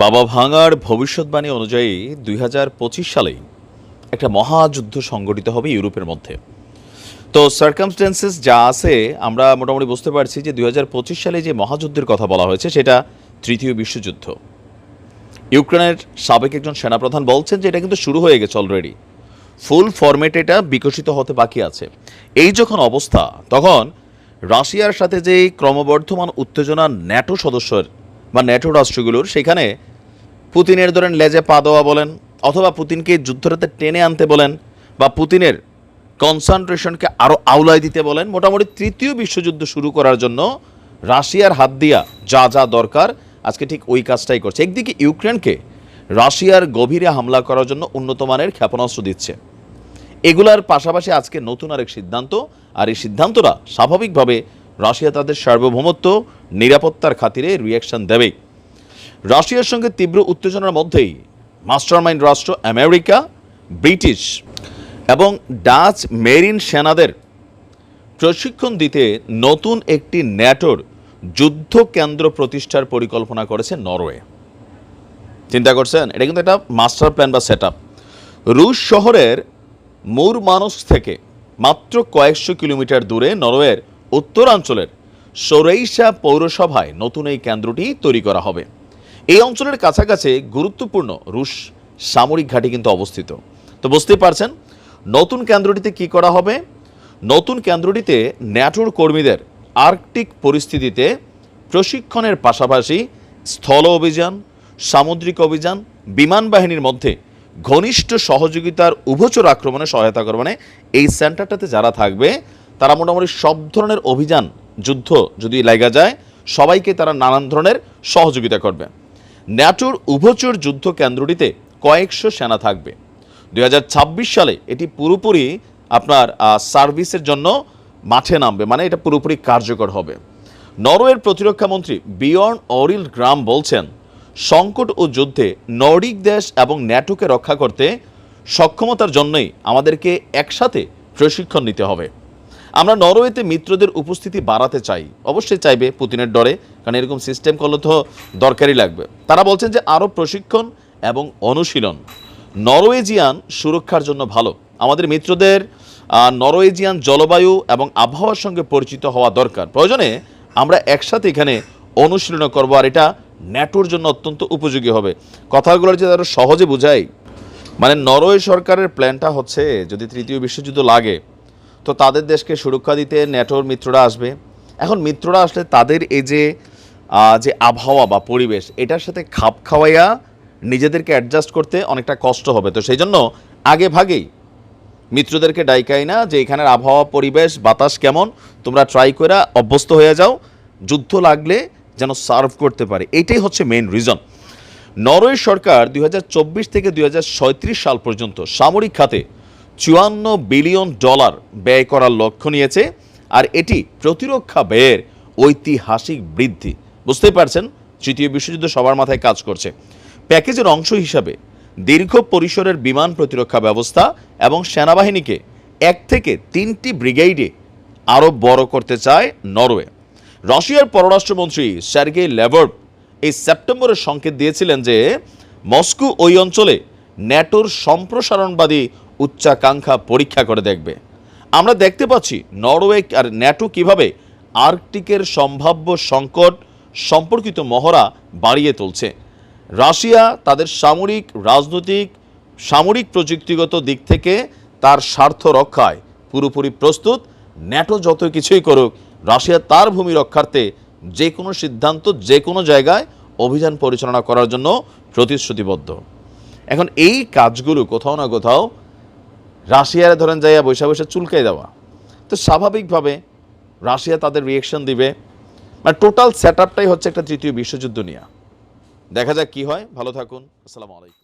বাবা ভাঙার ভবিষ্যৎবাণী অনুযায়ী দুই হাজার পঁচিশ সালেই একটা মহাযুদ্ধ সংগঠিত হবে ইউরোপের মধ্যে। তো সার্কামস্টেন্সেস যা আছে, আমরা মোটামুটি বুঝতে পারছি যে দুই হাজার পঁচিশ সালে যে মহাযুদ্ধের কথা বলা হয়েছে, সেটা তৃতীয় বিশ্বযুদ্ধ। ইউক্রেনের সাবেক একজন সেনাপ্রধান বলছেন যে এটা কিন্তু শুরু হয়ে গেছে অলরেডি ফুল ফরম্যাট এটা বিকশিত হতে বাকি আছে। এই যখন অবস্থা, তখন রাশিয়ার সাথে যে ক্রমবর্ধমান উত্তেজনা ন্যাটো সদস্যের বা ন্যাটো রাষ্ট্রগুলোর, সেখানে পুতিনের ধরেন লেজে পা দেওয়া বলেন, অথবা পুতিনকে যুদ্ধটাতে টেনে আনতে বলেন, বা পুতিনের কনসেন্ট্রেশনকে আরও আওলায় দিতে বলেন, মোটামুটি তৃতীয় বিশ্বযুদ্ধ শুরু করার জন্য রাশিয়ার হাত দিয়া যা যা দরকার, আজকে ঠিক ওই কাজটাই করছে। একদিকে ইউক্রেনকে রাশিয়ার গভীরে হামলা করার জন্য উন্নত মানের ক্ষেপণাস্ত্র দিচ্ছে। এগুলার পাশাপাশি আজকে নতুন আরেক সিদ্ধান্ত, আর এই সিদ্ধান্তটা স্বাভাবিকভাবে রাশিয়া তাদের সার্বভৌমত্ব, নিরাপত্তার খাতিরে রিয়াকশন দেবেই রাশিয়ার সঙ্গে তীব্র উত্তেজনার মধ্যেই মাস্টারমাইন্ড রাষ্ট্র আমেরিকা, ব্রিটিশ এবং ডাচ মেরিন সেনাদের প্রশিক্ষণ দিতে নতুন একটি ন্যাটোর যুদ্ধ কেন্দ্র প্রতিষ্ঠার পরিকল্পনা করেছে নরওয়ে। চিন্তা করছেন? এটা কিন্তু একটা মাস্টার প্ল্যান বা সেট রুশ শহরের মুর মানুষ থেকে মাত্র কয়েকশো কিলোমিটার দূরে নরওয়ের উত্তরাঞ্চলের সরেইসা পৌরসভায় নতুন এই কেন্দ্রটি তৈরি করা হবে। এই অঞ্চলের কাছাকাছি গুরুত্বপূর্ণ রুশ সামরিক ঘাঁটি কিন্তু অবস্থিত। তো বুঝতেই পারছেন, নতুন কেন্দ্রটিতে কি করা হবে? নতুন কেন্দ্রটিতে ন্যাটোর কর্মীদের আর্কটিক পরিস্থিতিতে প্রশিক্ষণের পাশাপাশি স্থল অভিযান, সামুদ্রিক অভিযান, বিমান বাহিনীর মধ্যে ঘনিষ্ঠ সহযোগিতার উভচর আক্রমণে সহায়তা করবে। মানে এই সেন্টারটাতে যারা থাকবে তারা মোটামুটি সব ধরনের অভিযান, যুদ্ধ যদি লাগা যায়, সবাইকে তারা নানান ধরনের সহযোগিতা করবে। ন্যাটোর উভচর যুদ্ধ কেন্দ্রটিতে কয়েকশো সেনা থাকবে। দু হাজার ছাব্বিশ সালে এটি পুরোপুরি আপনার সার্ভিসের জন্য মাঠে নামবে মানে এটা পুরোপুরি কার্যকর হবে। নরওয়ের প্রতিরক্ষা মন্ত্রী বিয়র্ন অরিল গ্রাম বলছেন, সংকট ও যুদ্ধে নর্ডিক দেশ এবং ন্যাটোকে রক্ষা করতে সক্ষমতার জন্যই আমাদেরকে একসাথে প্রশিক্ষণ নিতে হবে। আমরা নরওয়েতে মিত্রদের উপস্থিতি বাড়াতে চাই। অবশ্যই চাইবে পুতিনের ডরে, কারণ এরকম সিস্টেম করলে তো দরকারই লাগবে। তারা বলছেন যে আরও প্রশিক্ষণ এবং অনুশীলন। নরওয়েজিয়ান সুরক্ষার জন্য ভালো। আমাদের মিত্রদের নরওয়েজিয়ান জলবায়ু এবং আবহাওয়ার সঙ্গে পরিচিত হওয়া দরকার। প্রয়োজনে আমরা একসাথে এখানে অনুশীলন করব, আর এটা ন্যাটোর জন্য অত্যন্ত উপযোগী হবে। কথাগুলো যদি আরও সহজে বোঝাই মানে নরওয়ে সরকারের প্ল্যানটা হচ্ছে, যদি তৃতীয় বিশ্বযুদ্ধ লাগে তো তাদের দেশকে সুরক্ষা দিতে ন্যাটোর মিত্ররা আসবে। এখন মিত্ররা আসলে তাদের এই যে যে আবহাওয়া বা পরিবেশ, এটার সাথে খাপ খাওয়াইয়া নিজেদেরকে অ্যাডজাস্ট করতে অনেকটা কষ্ট হবে। তো সেই জন্য আগে ভাগেই মিত্রদেরকে ডাইকাই না যে এখানের আবহাওয়া, পরিবেশ, বাতাস কেমন, তোমরা ট্রাই করে অভ্যস্ত হয়ে যাও। যুদ্ধ লাগলে যেন সার্ভ করতে পারে। এটাই হচ্ছে মেইন রিজন নরওয়ে সরকার দুই হাজার চব্বিশ থেকে দুই সাল পর্যন্ত সামরিক খাতে চুয়ান্ন বিলিয়ন ডলার ব্যয় করার লক্ষ্য নিয়েছে, আর এটি প্রতিরক্ষা ব্যয়ের ঐতিহাসিক বৃদ্ধি। বুঝতেই পারছেন, তৃতীয় বিশ্বযুদ্ধ সবার মাথায় কাজ করছে। প্যাকেজের অংশ হিসাবে দীর্ঘ পরিসরের বিমান প্রতিরক্ষা ব্যবস্থা এবং সেনাবাহিনীকে এক থেকে তিনটি ব্রিগেডে আরও বড় করতে চায় নরওয়ে। রাশিয়ার পররাষ্ট্রমন্ত্রী সার্গেই লেভর এই সেপ্টেম্বরের সংকেত দিয়েছিলেন যে, মস্কো ওই অঞ্চলে ন্যাটোর সম্প্রসারণবাদী উচ্চাকাঙ্ক্ষা পরীক্ষা করে দেখবে। আমরা দেখতে পাচ্ছি নরওয়ে আর ন্যাটো কীভাবে আর্কটিকের সম্ভাব্য সংকট সম্পর্কিত মহড়া বাড়িয়ে তুলছে। রাশিয়া তাদের সামরিক, রাজনৈতিক, সামরিক প্রযুক্তিগত দিক থেকে তার স্বার্থ রক্ষায় পুরোপুরি প্রস্তুত। ন্যাটো যত কিছুই করুক, রাশিয়া তার ভূমি রক্ষার্থে যে কোনো সিদ্ধান্ত যে কোনো জায়গায় অভিযান পরিচালনা করার জন্য প্রতিশ্রুতিবদ্ধ। এখন এই কাজগুলো কোথাও না কোথাও রাশিয়ার ধরেন যাইয়া বৈশা বৈশা চুলকাই দেওয়া। তো স্বাভাবিকভাবে রাশিয়া তাদের রিয়েকশন দিবে। মানে টোটাল সেট হচ্ছে একটা তৃতীয় বিশ্বযুদ্ধ নিয়ে। দেখা যাক কী হয়। ভালো থাকুন। আসসালামু আলাইকুম।